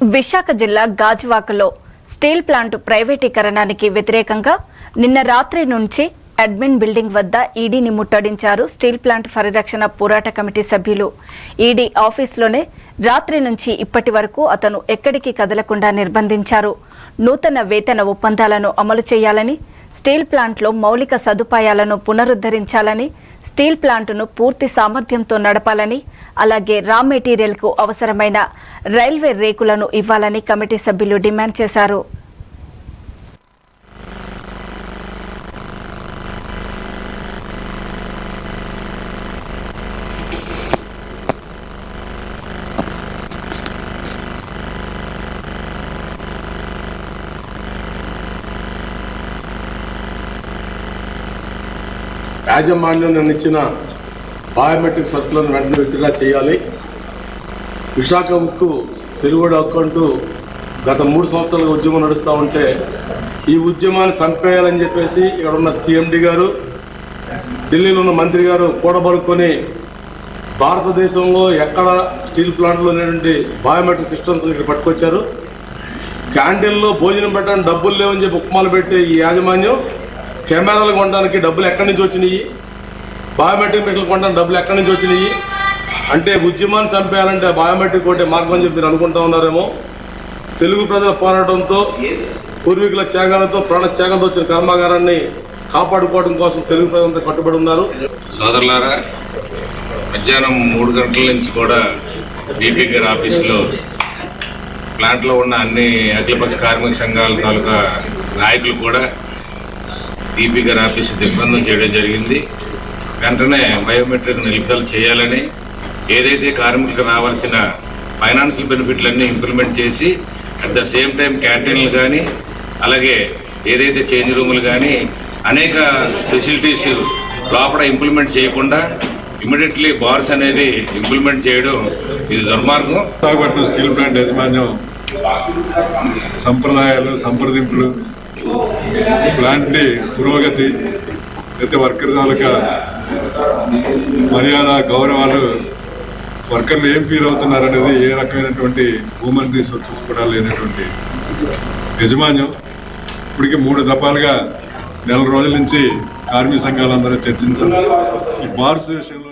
విశాఖ జిల్లా గాజువాకలో steel plant ప్రైవేటీకరణానికి వ్యతిరేకంగా నిన్న రాత్రి నుంచి అడ్మిన్ బిల్డింగ్ వద్ద ఈడీని ముట్టడించారు స్టీల్ ప్లాంట్ పరిరక్షణ పోరాట కమిటీ సభ్యులు. ఈడీ ఆఫీసులోనే రాత్రి నుంచి ఇప్పటి వరకు అతను ఎక్కడికి కదలకుండా నిర్బంధించారు. నూతన వేతన ఒప్పందాలను అమలు చేయాలని స్టీల్ ప్లాంట్లో మౌలిక సదుపాయాలను పునరుద్ధరించాలని స్టీల్ ప్లాంటును పూర్తి సామర్థ్యంతో నడపాలని అలాగే రా మెటీరియల్కు అవసరమైన రైల్వే రేకులను ఇవ్వాలని కమిటీ సభ్యులు డిమాండ్ చేశారు. యాజమాన్యం నన్ను ఇచ్చిన బయోమెట్రిక్ సర్కులను వెంటనే విత్డ్రా చేయాలి. విశాఖ ఉక్కు తెలుగుడు అకౌంటు గత మూడు సంవత్సరాలుగా ఉద్యమం నడుస్తూ ఉంటే ఈ ఉద్యమాన్ని చంపేయాలని చెప్పేసి ఇక్కడ ఉన్న సీఎండి గారు ఢిల్లీలో ఉన్న మంత్రి గారు కూడబడుకొని భారతదేశంలో ఎక్కడ స్టీల్ ప్లాంట్లో లేనండి బయోమెట్రిక్ సిస్టమ్స్ ఇక్కడ పట్టుకొచ్చారు. క్యాంటీన్లో భోజనం పెట్టడానికి డబ్బులు లేవని చెప్పి ఉప్మాలు పెట్టే ఈ యాజమాన్యం కెమెరాలు కొనడానికి డబ్బులు ఎక్కడి నుంచి వచ్చినాయి? బయోమెట్రిక్ మెషిన్లు కొనడానికి డబ్బులు ఎక్కడి నుంచి వచ్చినాయి? అంటే ఉద్యమాన్ని చంపేయాలంటే బయోమెట్రిక్ కొట్టే మార్గం అని చెప్పి మీరు అనుకుంటా ఉన్నారేమో. తెలుగు ప్రజల పోరాటంతో పూర్వీకుల త్యాగాలతో ప్రాణ త్యాగంతో వచ్చిన కర్మాగారాన్ని కాపాడుకోవడం కోసం తెలుగు ప్రజలంతా కట్టుబడి ఉన్నారు. సోదరులారా మధ్యాహ్నం మూడు గంటల నుంచి కూడా బీపీ గారి ఆఫీసులో ప్లాంట్లో ఉన్న అన్ని అఖిలపక్ష కార్మిక సంఘాల తాలూకా నాయకులు కూడా డీపీ గారి ఆఫీసు దిగ్బంధం చేయడం జరిగింది. వెంటనే బయోమెట్రిక్ నిలుపుదల చేయాలని ఏదైతే కార్మికులకు రావాల్సిన ఫైనాన్షియల్ బెనిఫిట్లన్నీ ఇంప్లిమెంట్ చేసి అట్ ద సేమ్ టైం క్యాంటీన్లు కానీ అలాగే ఏదైతే చేంజ్ రూములు కానీ అనేక ఫెసిలిటీస్ లోపల ఇంప్లిమెంట్ చేయకుండా ఇమీడియట్లీ బార్స్ అనేది ఇంప్లిమెంట్ చేయడం ఇది దుర్మార్గం. విశాఖపట్నం స్టీల్ ప్లాంట్ యాజమాన్యం సంప్రదాయాలు సంప్రదింపులు ప్లాంట్ పురోగతి అయితే వర్కర్ తాలూకా మర్యాద గౌరవాలు వర్కర్లు ఏం ఫీల్ అవుతున్నారు అనేది ఏ రకమైనటువంటి హ్యూమన్ రీసోర్సెస్ కూడా లేనటువంటి యజమాన్యం. ఇప్పటికి మూడు దఫాలుగా నెల రోజుల నుంచి కార్మిక సంఘాలందరూ చర్చించారు. ఈ బార్స్ విషయంలో